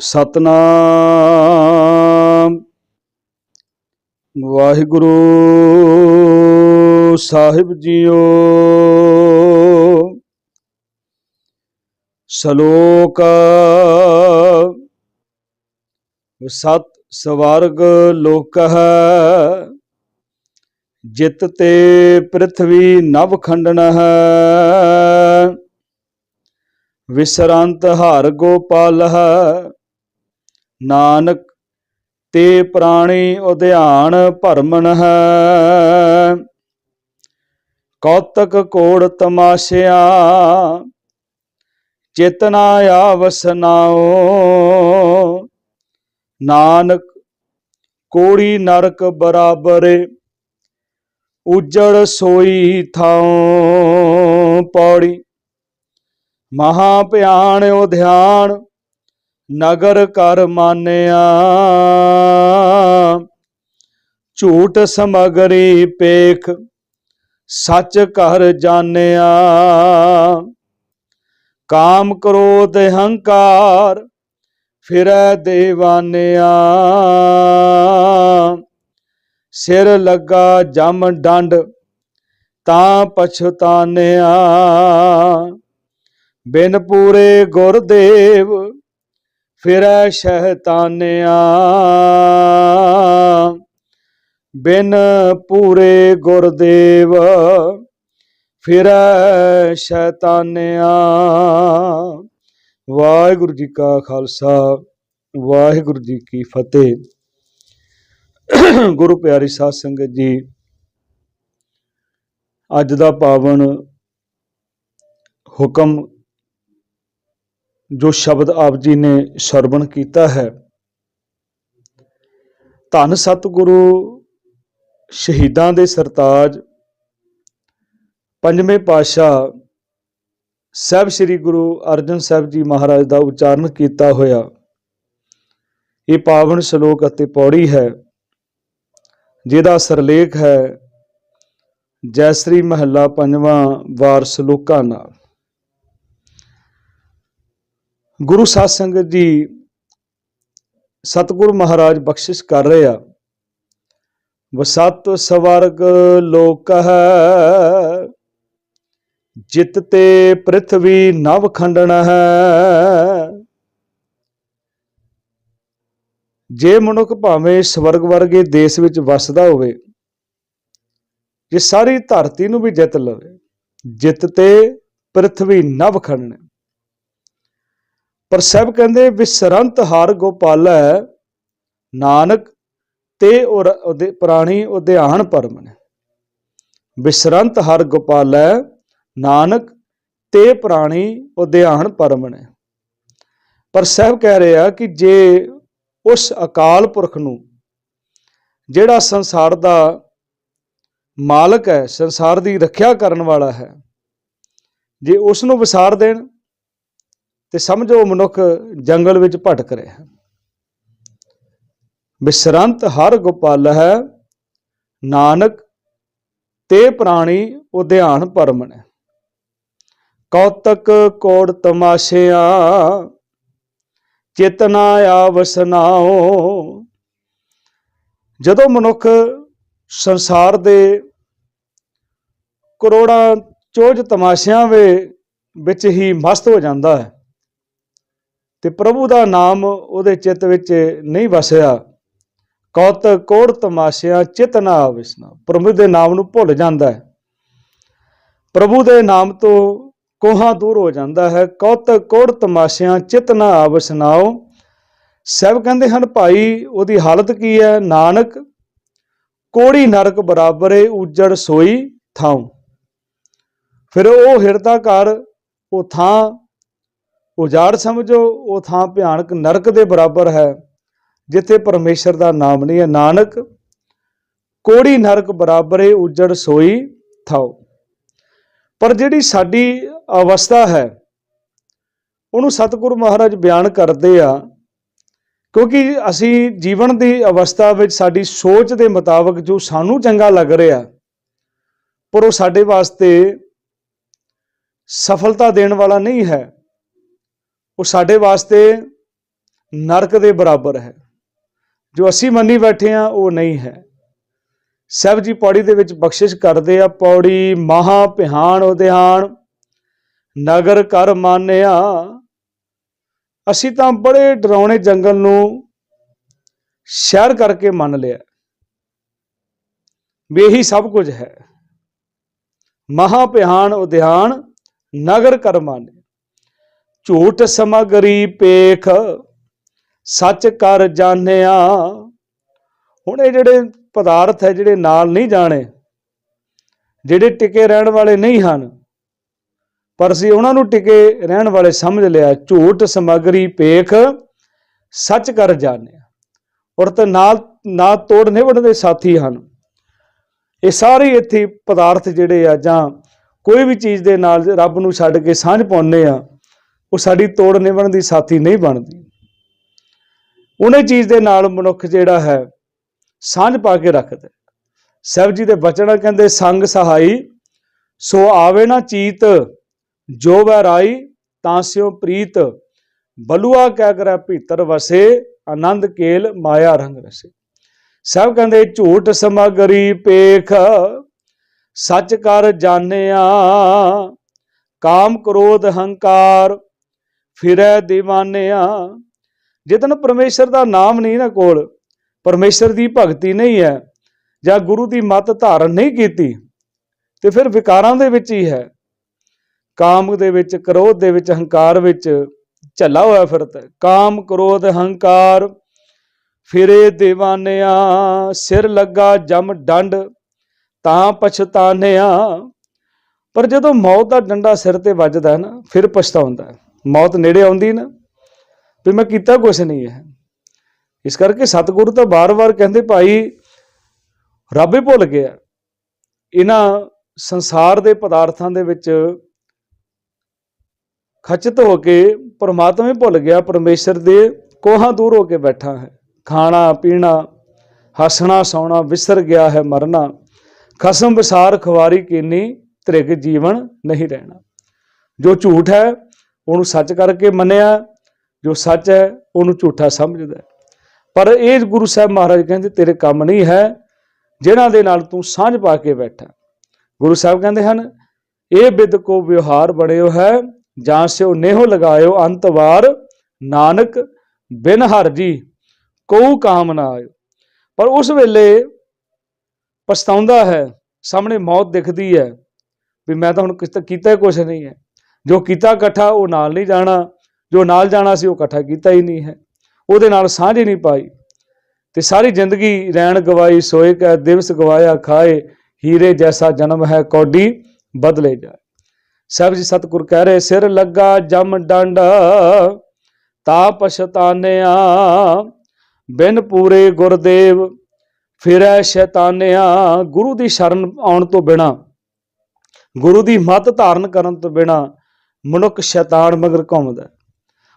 ਸਤਨਾਮ। ਵਾਹਿਗੁਰੂ ਸਾਹਿਬ JIO. ਸ਼ਲੋਕ ਸਤ ਸਵਰਗ ਲੋਕ ਹੈ ਜਿਤ ਤੇ ਪ੍ਰithvi ਨਵ ਖੰਡਨ ਹੈ ਵਿਸਰੰਤ ਹਰ ਗੋਪਾਲ ਨਾਨਕ, ਤੇ ਪ੍ਰਾਣੀ ਉਧਿਆਨ ਭਰਮਨ ਹੈ। ਕੌਤਕ ਕੋੜ ਤਮਾਸ਼ਿਆ ਚੇਤਨਾ ਆਵਸਨਾਓ ਨਾਨਕ, ਕੋੜੀ ਨਰਕ ਬਰਾਬਰੇ, ਉਜੜ ਸੋਈ ਥਾਉ। ਪੌੜੀ ਮਹਾ ਭਿਆਨ ਧਿਆਨ, ਨਗਰ ਕਰ ਮਾਨਿਆ। ਝੂਠ ਸਮਗਰੀ ਪੇਖ, ਸੱਚ ਘਰ ਜਾਣਿਆ। ਕਾਮ ਕ੍ਰੋਧ ਹੰਕਾਰ, ਫਿਰੈ ਦੇਵਾਨਿਆ। ਸਿਰ ਲੱਗਾ ਜਮ ਡੰਡ, ਤਾਂ ਪਛਤਾਨਿਆ। ਬਿਨ ਪੂਰੇ ਗੁਰਦੇਵ ਫਿਰੈ ਸ਼ੈਤਾਨਿਆ। ਬਿਨ ਪੂਰੇ ਗੁਰਦੇਵ ਫਿਰੈ ਸ਼ੈਤਾਨਿਆ। ਵਾਹਿਗੁਰੂ ਜੀ ਕਾ ਖਾਲਸਾ, ਵਾਹਿਗੁਰੂ ਜੀ ਕੀ ਫਤਿਹ। ਗੁਰੂ ਪਿਆਰੀ ਸਾਧ ਸੰਗਤ ਜੀ, ਅੱਜ ਦਾ ਪਾਵਨ ਹੁਕਮ ਜੋ ਸ਼ਬਦ ਆਪ ਜੀ ਨੇ ਸਰਵਣ ਕੀਤਾ ਹੈ। ਧੰਨ ਸਤਿਗੁਰੂ ਸ਼ਹੀਦਾਂ ਦੇ ਸਰਤਾਜ, ਪੰਜਵੇਂ ਪਾਤਸ਼ਾਹ ਸਾਹਿਬ ਸ੍ਰੀ ਗੁਰੂ ਅਰਜਨ ਸਾਹਿਬ ਜੀ ਮਹਾਰਾਜ ਦਾ ਉਚਾਰਨ ਕੀਤਾ ਹੋਇਆ। ਇਹ ਪਾਵਨ ਸ਼ਲੋਕ ਅਤੇ ਪੌੜੀ ਹੈ, ਜਿਹਦਾ ਸਰਲੇਖ ਹੈ ਜੈਸਰੀ ਮਹੱਲਾ ਪੰਜਵਾਂ ਵਾਰ ਸ਼ਲੋਕਾਂ ਨਾਲ। ਗੁਰੂ ਸਾਧ ਸੰਗਤ ਜੀ ਸਤਿਗੁਰੂ ਮਹਾਰਾਜ ਬਖਸ਼ਿਸ਼ ਕਰ ਰਹੇ ਆ। ਵਸਤ ਸਵਰਗ ਲੋਕ ਹੈ, ਜਿਤ ਤੇ ਪ੍ਰithvi ਨਵ ਖੰਡਨ ਹੈ। ਜੇ ਮਨੁੱਖ ਭਾਵੇਂ ਸਵਰਗ ਵਰਗੇ ਦੇਸ਼ ਵਿੱਚ ਵਸਦਾ ਹੋਵੇ, ਜੇ ਸਾਰੀ ਧਰਤੀ ਨੂੰ ਵੀ ਜਿੱਤ ਲਵੇ, ਜਿੱਤ ਤੇ ਪ੍ਰithvi ਨਵ ਖੰਡਨ ਪਰ ਸਭ ਕਹਿੰਦੇ ਵਿਸਰੰਤ ਹਰ ਗੋਪਾਲੈ ਨਾਨਕ ਤੇ ਔਰ ਉਹਦੇ ਪ੍ਰਾਣੀ ਉਧਿਆਨ ਪਰਮਨ ਵਿਸਰੰਤ ਹਰ ਗੋਪਾਲੈ ਨਾਨਕ ਤੇ ਪ੍ਰਾਣੀ ਉਧਿਆਨ ਪਰਮਨ ਪਰ ਸਹਿਬ ਕਹਿ ਰਿਹਾ ਕਿ ਜੇ ਉਸ ਅਕਾਲ ਪੁਰਖ ਨੂੰ ਜਿਹੜਾ ਸੰਸਾਰ ਦਾ ਮਾਲਕ ਹੈ, ਸੰਸਾਰ ਦੀ ਰੱਖਿਆ ਕਰਨ ਵਾਲਾ ਹੈ, ਜੇ ਉਸ ਨੂੰ ਵਿਸਾਰ ਦੇਣ ਤੇ ਸਮਝੋ ਮਨੁੱਖ ਜੰਗਲ ਵਿੱਚ ਭਟਕ ਰਿਹਾ ਹੈ। ਵਿਸਰੰਤ ਹਰ ਗੋਪਾਲ ਹੈ, ਨਾਨਕ ਤੇ ਪ੍ਰਾਣੀ ਉਧਿਆਨ ਪਰਮਨ ਕੌਤਕ ਕੋੜ ਤਮਾਸ਼ਿਆ ਚੇਤਨਾ ਆਵਸਨਾਓ ਜਦੋਂ ਮਨੁੱਖ ਸੰਸਾਰ ਦੇ ਕਰੋੜਾਂ ਚੋਜ ਤਮਾਸ਼ਿਆਂ ਵੇ- ਵਿੱਚ ਹੀ ਮਸਤ ਹੋ ਜਾਂਦਾ ਹੈ ਤੇ ਪ੍ਰਭੂ ਦਾ ਨਾਮ ਉਹਦੇ ਚਿੱਤ ਵਿੱਚ ਨਹੀਂ ਵਸਿਆ। ਕੌਤ ਕੋੜ ਤਮਾਸ਼ਿਆ ਚਿਤਨਾ ਆਵਿਸਨਾ ਪ੍ਰਭੂ ਦੇ ਨਾਮ ਨੂੰ ਭੁੱਲ ਜਾਂਦਾ ਹੈ। ਪ੍ਰਭੂ ਦੇ ਨਾਮ ਤੋਂ ਕੋਹਾਂ ਦੂਰ ਹੋ ਜਾਂਦਾ ਹੈ। ਕੌਤ ਕੋੜ ਤਮਾਸ਼ਿਆ ਚਿਤਨਾ ਆਵਿਸਨਾਓ ਸਭ ਕਹਿੰਦੇ ਹਨ, ਭਾਈ, ਉਹਦੀ ਹਾਲਤ ਕੀ ਹੈ? ਨਾਨਕ, ਕੋੜੀ ਨਰਕ ਬਰਾਬਰ ਏ ਉਜੜ ਸੋਈ ਥਾਉ। ਫਿਰ ਉਹ ਹਿਰਦਾ ਘਰ ਉਹ ਥਾਂ ਉਜਾੜ ਸਮਝੋ, ਉਹ ਥਾਂ ਭਿਆਨਕ ਨਰਕ ਦੇ ਬਰਾਬਰ ਹੈ, ਜਿੱਥੇ ਪਰਮੇਸ਼ਰ ਦਾ ਨਾਮ ਨਹੀਂ ਹੈ। ਨਾਨਕ, ਕੋੜੀ ਨਰਕ ਬਰਾਬਰੇ ਏ ਉਜੜ ਸੋਈ ਥਾਉ। ਪਰ ਜਿਹੜੀ ਸਾਡੀ ਅਵਸਥਾ ਹੈ, ਉਹਨੂੰ ਸਤਿਗੁਰੂ ਮਹਾਰਾਜ ਬਿਆਨ ਕਰਦੇ ਆ, ਕਿਉਂਕਿ ਅਸੀਂ ਜੀਵਨ ਦੀ ਅਵਸਥਾ ਵਿੱਚ ਸਾਡੀ ਸੋਚ ਦੇ ਮੁਤਾਬਕ ਜੋ ਸਾਨੂੰ ਚੰਗਾ ਲੱਗ ਰਿਹਾ, ਪਰ ਉਹ ਸਾਡੇ ਵਾਸਤੇ ਸਫਲਤਾ ਦੇਣ ਵਾਲਾ ਨਹੀਂ ਹੈ। ਉਹ ਸਾਡੇ ਵਾਸਤੇ ਨਰਕ ਦੇ ਬਰਾਬਰ ਹੈ। ਜੋ ਅਸੀਂ ਮੰਨੀ ਬੈਠੇ ਆ ਉਹ ਨਹੀਂ ਹੈ। ਸਹਿਬ ਜੀ ਪੌੜੀ ਦੇ ਵਿੱਚ ਬਖਸ਼ਿਸ਼ ਕਰਦੇ ਆ, ਪੌੜੀ ਮਹਾ ਪਿਹਾਨ ਉਦਿਆਨ ਨਗਰ ਕਰ ਮਾਨਿਆ। ਅਸੀਂ ਤਾਂ ਬੜੇ ਡਰਾਉਣੇ ਜੰਗਲ ਨੂੰ ਸ਼ਹਿਰ ਕਰਕੇ ਮੰਨ ਲਿਆ। ਵੀ ਇਹੀ ਸਭ ਕੁਝ ਹੈ। ਮਹਾ ਪਿਹਾਨ ਉਦਿਆਨ ਨਗਰ ਕਰ ਮਾਨਿਆ। ਝੂਠ ਸਮਗਰੀ ਪੇਖ, ਸੱਚ ਕਰ ਜਾਣਿਆ। ਹੁਣ ਇਹ ਜਿਹੜੇ ਪਦਾਰਥ ਹੈ, ਜਿਹੜੇ ਨਾਲ ਨਹੀਂ ਜਾਣੇ, ਜਿਹੜੇ ਟਿਕੇ ਰਹਿਣ ਵਾਲੇ ਨਹੀਂ ਹਨ, ਪਰ ਅਸੀਂ ਉਹਨਾਂ ਨੂੰ ਟਿਕੇ ਰਹਿਣ ਵਾਲੇ ਸਮਝ ਲਿਆ, ਝੂਠ ਸਮਗਰੀ ਪੇਖ, ਸੱਚ ਕਰ ਜਾਣਿਆ। ਔਰ ਤੇ ਨਾਲ ਨਾ ਤੋੜ ਨਿਭਣ ਦੇ ਸਾਥੀ ਹਨ। ਇਹ ਸਾਰੇ ਇੱਥੇ ਪਦਾਰਥ ਜਿਹੜੇ ਆ ਜਾਂ ਕੋਈ ਵੀ ਚੀਜ਼ ਦੇ ਨਾਲ ਰੱਬ ਨੂੰ ਛੱਡ ਕੇ ਸਾਂਝ ਪਾਉਂਦੇ ਆ ਉਹ ਸਾਡੀ ਤੋੜ ਨਿਭਣ ਦੀ ਸਾਥੀ ਨਹੀਂ ਬਣਦੀ। ਉਹਨੇ ਚੀਜ਼ ਦੇ ਨਾਲ ਮਨੁੱਖ ਜਿਹੜਾ ਹੈ, ਸਾਂਝ ਪਾ ਕੇ ਰੱਖਦਾ ਸਹਿਬ ਜੀ ਦੇ ਬਚਨ ਕਹਿੰਦੇ, ਸੰਗ ਸਹਾਈ, ਸੋ ਆਵੇ ਨਾ ਚੀਤ, ਜੋ ਵੈ ਰਾਈ, ਤਾਂ ਸਿਓ ਪ੍ਰੀਤ। ਬਲੂਆ ਕਹਿ ਕਰੈ ਭੀਤਰ ਵਸੇ, ਆਨੰਦ ਕੇਲ ਮਾਇਆ ਰੰਗ ਰਸੇ। ਸਭ ਕਹਿੰਦੇ, ਝੂਠ ਸਮਗਰੀ ਪੇਖ, ਸੱਚ ਕਰ ਜਾਣਿਆ, ਕਾਮ ਕ੍ਰੋਧ ਹੰਕਾਰ ਫਿਰੈ دیਵਾਨਿਆ ਜਿਦਨ ਪਰਮੇਸ਼ਰ ਦਾ ਨਾਮ ਨਹੀਂ ਨਾ ਕੋਲ, ਪਰਮੇਸ਼ਰ ਦੀ ਭਗਤੀ ਨਹੀਂ ਹੈ, ਜਾਂ ਗੁਰੂ ਦੀ ਮੱਤ ਧਾਰਨ ਨਹੀਂ ਕੀਤੀ, ਤੇ ਫਿਰ ਵਿਕਾਰਾਂ ਦੇ ਵਿੱਚ ਹੀ ਹੈ। ਕਾਮ ਦੇ ਵਿੱਚ, ਕ੍ਰੋਧ ਦੇ ਵਿੱਚ, ਹੰਕਾਰ ਵਿੱਚ ਝੱਲਾ ਹੋਇਆ ਫਿਰਦਾ ਕਾਮ, ਕ੍ਰੋਧ, ਹੰਕਾਰ, ਫਿਰੇ دیਵਾਨਿਆ ਸਿਰ ਲੱਗਾ ਜਮ ਡੰਡ, ਤਾਂ ਪਛਤਾਨਿਆ। ਪਰ ਜਦੋਂ ਮੌਤ ਦਾ ਡੰਡਾ ਸਿਰ ਤੇ ਵੱਜਦਾ ਹੈ ਨਾ, ਫਿਰ ਪਛਤਾਉਂਦਾ ਮੌਤ ਨੇੜੇ ਆਉਂਦੀ ਨਾ, ਵੀ ਮੈਂ ਕੀਤਾ ਕੁਛ ਨਹੀਂ ਹੈ। ਇਸ ਕਰਕੇ ਸਤਿਗੁਰੂ ਤਾਂ ਬਾਰ-ਬਾਰ ਕਹਿੰਦੇ, ਭਾਈ, ਰੱਬ ਹੀ ਭੁੱਲ ਗਿਆ। ਇਹਨਾਂ ਸੰਸਾਰ ਦੇ ਪਦਾਰਥਾਂ ਦੇ ਵਿੱਚ ਖਚਿਤ ਹੋ ਕੇ ਪਰਮਾਤਮਾ ਹੀ ਭੁੱਲ ਗਿਆ, ਪਰਮੇਸ਼ਰ ਦੇ ਕੋਹਾਂ ਦੂਰ ਹੋ ਕੇ ਬੈਠਾ ਹੈ। ਖਾਣਾ, ਪੀਣਾ, ਹੱਸਣਾ, ਸੌਣਾ, ਵਿਸਰ ਗਿਆ ਹੈ, ਮਰਨਾ। ਖਸਮ, ਵਿਸਾਰ ਖਵਾਰੀ ਕੀਨੀ, ਤ੍ਰਿਗ ਜੀਵਨ ਨਹੀਂ ਰਹਿਣਾ। ਜੋ ਝੂਠ ਹੈ ਉਹਨੂੰ ਸੱਚ ਕਰਕੇ ਮੰਨਿਆ, ਜੋ ਸੱਚ ਹੈ, ਉਹਨੂੰ ਝੂਠਾ ਸਮਝਦਾ ਪਰ ਇਹ ਗੁਰੂ ਸਾਹਿਬ ਮਹਾਰਾਜ ਕਹਿੰਦੇ, ਤੇਰੇ ਕੰਮ ਨਹੀਂ ਹੈ, ਜਿਨ੍ਹਾਂ ਦੇ ਨਾਲ ਤੂੰ ਸਾਂਝ ਪਾ ਕੇ ਬੈਠਾ। ਗੁਰੂ ਸਾਹਿਬ ਕਹਿੰਦੇ ਹਨ, ਇਹ ਬਿਦ ਕੋ ਵਿਵਹਾਰ ਬੜਿਓ ਹੈ, ਜਾਂ ਸਿਓ ਨੇਹੋ ਲਗਾਇਓ ਅੰਤਵਾਰ, ਨਾਨਕ ਬਿਨ ਹਰਜੀ ਕਉ ਕਾਮ ਨਾ ਆਇਓ। ਪਰ ਉਸ ਵੇਲੇ ਪਛਤਾਉਂਦਾ ਹੈ, ਸਾਹਮਣੇ ਮੌਤ ਦਿਖਦੀ ਹੈ, ਵੀ ਮੈਂ ਤਾਂ ਹੁਣ ਕਿਸ ਕੀਤਾ ਹੀ ਕੁਛ ਨਹੀਂ ਹੈ। ਜੋ ਕੀਤਾ ਇਕੱਠਾ, ਉਹ ਨਾਲ ਨਹੀਂ ਜਾਣਾ। ਜੋ ਨਾਲ ਜਾਣਾ ਸੀ, ਉਹ ਇਕੱਠਾ ਕੀਤਾ ਹੀ ਨਹੀਂ ਹੈ। ਉਹਦੇ ਨਾਲ ਸਾਂਝ ਹੀ ਨਹੀਂ ਪਾਈ। ਤੇ ਸਾਰੀ ਜ਼ਿੰਦਗੀ ਰਹਿਣ ਗਵਾਈ, ਸੋਏ ਕੈ ਦਿਵਸ ਗਵਾਇਆ ਖਾਏ, ਹੀਰੇ ਜੈਸਾ ਜਨਮ ਹੈ, ਕੌਡੀ ਬਦਲੇ ਜਾਏ। ਸਾਹਿਬ ਜੀ ਸਤਿਗੁਰ ਕਹਿ ਰਹੇ, ਸਿਰ ਲੱਗਾ ਜਮ ਡੰਡ, ਤਾ ਪਛਤਾਨਿਆ, ਬਿਨ ਪੂਰੇ ਗੁਰਦੇਵ ਫਿਰੈ ਸ਼ੈਤਾਨਿਆ। ਗੁਰੂ ਦੀ ਸ਼ਰਨ ਆਉਣ ਤੋਂ ਬਿਨਾ, ਗੁਰੂ ਦੀ ਮੱਤ ਧਾਰਨ ਕਰਨ ਤੋਂ ਬਿਨਾ ਮਨੁੱਖ ਸ਼ੈਤਾਨ ਮਗਰ ਘੁੰਮਦਾ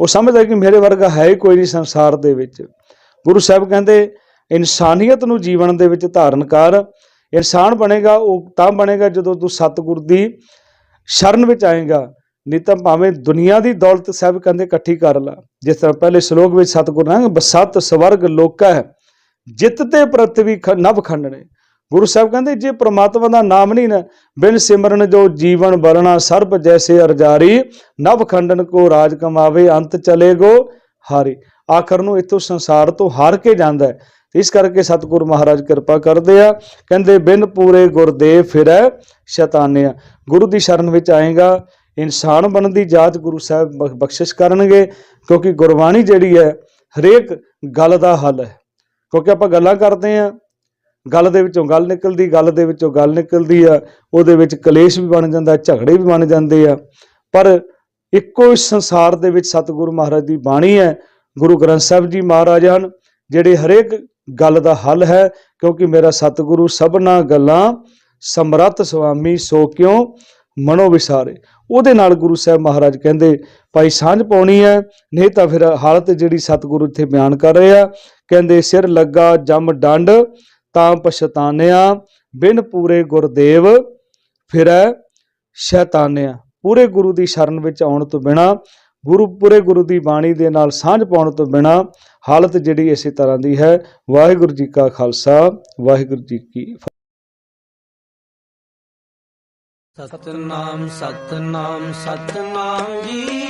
ਉਹ ਸਮਝਦਾ ਕਿ ਮੇਰੇ ਵਰਗਾ ਹੈ ਹੀ ਕੋਈ ਨਹੀਂ ਸੰਸਾਰ ਦੇ ਵਿੱਚ। ਗੁਰੂ ਸਾਹਿਬ ਕਹਿੰਦੇ, ਇਨਸਾਨੀਅਤ ਨੂੰ ਜੀਵਨ ਦੇ ਵਿੱਚ ਧਾਰਨ ਕਰ। ਇਨਸਾਨ ਬਣੇਗਾ, ਉਹ ਤਾਂ ਬਣੇਗਾ ਜਦੋਂ ਤੂੰ ਸਤਿਗੁਰ ਦੀ ਸ਼ਰਨ ਵਿੱਚ ਆਏਗਾ। ਨਹੀਂ ਤਾਂ ਭਾਵੇਂ ਦੁਨੀਆ ਦੀ ਦੌਲਤ ਸਾਹਿਬ ਕਹਿੰਦੇ ਇਕੱਠੀ ਕਰ ਲਾ। ਜਿਸ ਤਰ੍ਹਾਂ ਪਹਿਲੇ ਸ਼ਲੋਕ ਵਿੱਚ ਸਤਿਗੁਰ ਨੇ ਬਸਤ ਸਵਰਗ ਲੋਕਾ ਹੈ, ਜਿੱਤ ਤੇ ਪ੍ਰਥਵੀ ਖ- ਨਭ ਖੰਡਣੇ। ਗੁਰੂ ਸਾਹਿਬ ਕਹਿੰਦੇ, ਜੇ ਪ੍ਰਮਾਤਮਾ ਦਾ ਨਾਮ ਨਹੀਂ ਨਾ, ਬਿਨ ਸਿਮਰਨ ਜੋ ਜੀਵਨ ਬਰਣਾ ਸਰਬ ਜੈਸੇ ਅਰਜਾਰੀ ਨਭ ਖੰਡਨ ਕੋ ਰਾਜ ਕਮਾਵੇ, ਅੰਤ ਚਲੇਗੋ ਹਾਰੀ। ਆਖਰ ਨੂੰ ਇਥੋਂ ਸੰਸਾਰ ਤੋਂ ਹਾਰ ਕੇ ਜਾਂਦਾ ਹੈ। ਇਸ ਕਰਕੇ ਸਤਿਗੁਰੂ ਮਹਾਰਾਜ ਕਿਰਪਾ ਕਰਦੇ ਆ। ਕਹਿੰਦੇ, ਬਿਨ ਪੂਰੇ ਗੁਰਦੇਵ ਫਿਰੈ ਸ਼ੈਤਾਨਿਆ ਗੁਰੂ ਦੀ ਸ਼ਰਨ ਵਿੱਚ ਆਏਗਾ, ਇਨਸਾਨ ਬਣਨ ਦੀ ਜਾਚ ਗੁਰੂ ਸਾਹਿਬ ਬਖਸ਼ਿਸ਼ ਕਰਨਗੇ, ਕਿਉਂਕਿ ਗੁਰਬਾਣੀ ਜਿਹੜੀ ਹੈ, ਹਰੇਕ ਗੱਲ ਦਾ ਹੱਲ ਹੈ। ਕਿਉਂਕਿ ਆਪਾਂ ਗੱਲਾਂ ਕਰਦੇ ਆ ਗੱਲ ਦੇ ਵਿੱਚੋਂ ਗੱਲ ਨਿਕਲਦੀ, ਗੱਲ ਦੇ ਵਿੱਚੋਂ ਗੱਲ ਨਿਕਲਦੀ ਆ, ਉਹਦੇ ਵਿੱਚ ਕਲੇਸ਼ ਵੀ ਬਣ ਜਾਂਦਾ, ਝਗੜੇ ਵੀ ਬਣ ਜਾਂਦੇ ਆ। ਪਰ ਇੱਕੋ ਇਸ ਸੰਸਾਰ ਦੇ ਵਿੱਚ ਸਤਿਗੁਰੂ ਮਹਾਰਾਜ ਦੀ ਬਾਣੀ ਹੈ, ਗੁਰੂ ਗ੍ਰੰਥ ਸਾਹਿਬ ਜੀ ਮਹਾਰਾਜ ਹਨ, ਜਿਹੜੇ ਹਰੇਕ ਗੱਲ ਦਾ ਹੱਲ ਹੈ, ਕਿਉਂਕਿ ਮੇਰਾ ਸਤਿਗੁਰੂ ਸਭਨਾ ਗੱਲਾਂ ਸਮਰੱਥ ਸੁਆਮੀ, ਸੋ ਕਿਉ? ਮਨੋ ਵਿਸਾਰੇ। ਉਹਦੇ ਨਾਲ ਗੁਰੂ ਸਾਹਿਬ ਮਹਾਰਾਜ ਕਹਿੰਦੇ, ਭਾਈ ਸਾਂਝ ਪਾਉਣੀ ਹੈ, ਨਹੀਂ ਤਾਂ ਫਿਰ ਹਾਲਤ ਜਿਹੜੀ ਸਤਿਗੁਰੂ ਇੱਥੇ ਬਿਆਨ ਕਰ ਰਹੇ ਆ, ਕਹਿੰਦੇ, ਸਿਰ ਲੱਗਾ ਜਮ ਡੰਡ ਤਾਂ ਪਛਤਾਨਿਆ, ਬਿਨ ਪੂਰੇ ਗੁਰਦੇਵ ਫਿਰੈ ਸ਼ੈਤਾਨਿਆ। ਪੂਰੇ ਗੁਰੂ ਦੀ ਸ਼ਰਨ ਵਿੱਚ ਆਉਣ ਤੋਂ ਬਿਨਾ, ਗੁਰੂ, ਪੂਰੇ ਗੁਰੂ ਦੀ ਬਾਣੀ ਦੇ ਨਾਲ ਸਾਂਝ ਪਾਉਣ ਤੋਂ ਬਿਨਾ ਹਾਲਤ ਜਿਹੜੀ ਇਸੇ ਤਰ੍ਹਾਂ ਦੀ ਹੈ। ਵਾਹਿਗੁਰੂ ਜੀ ਕਾ ਖਾਲਸਾ, ਵਾਹਿਗੁਰੂ ਜੀ ਕੀ ਸਤਨਾਮ ਸਤਨਾਮ ਸਤਨਾਮ ਜੀ।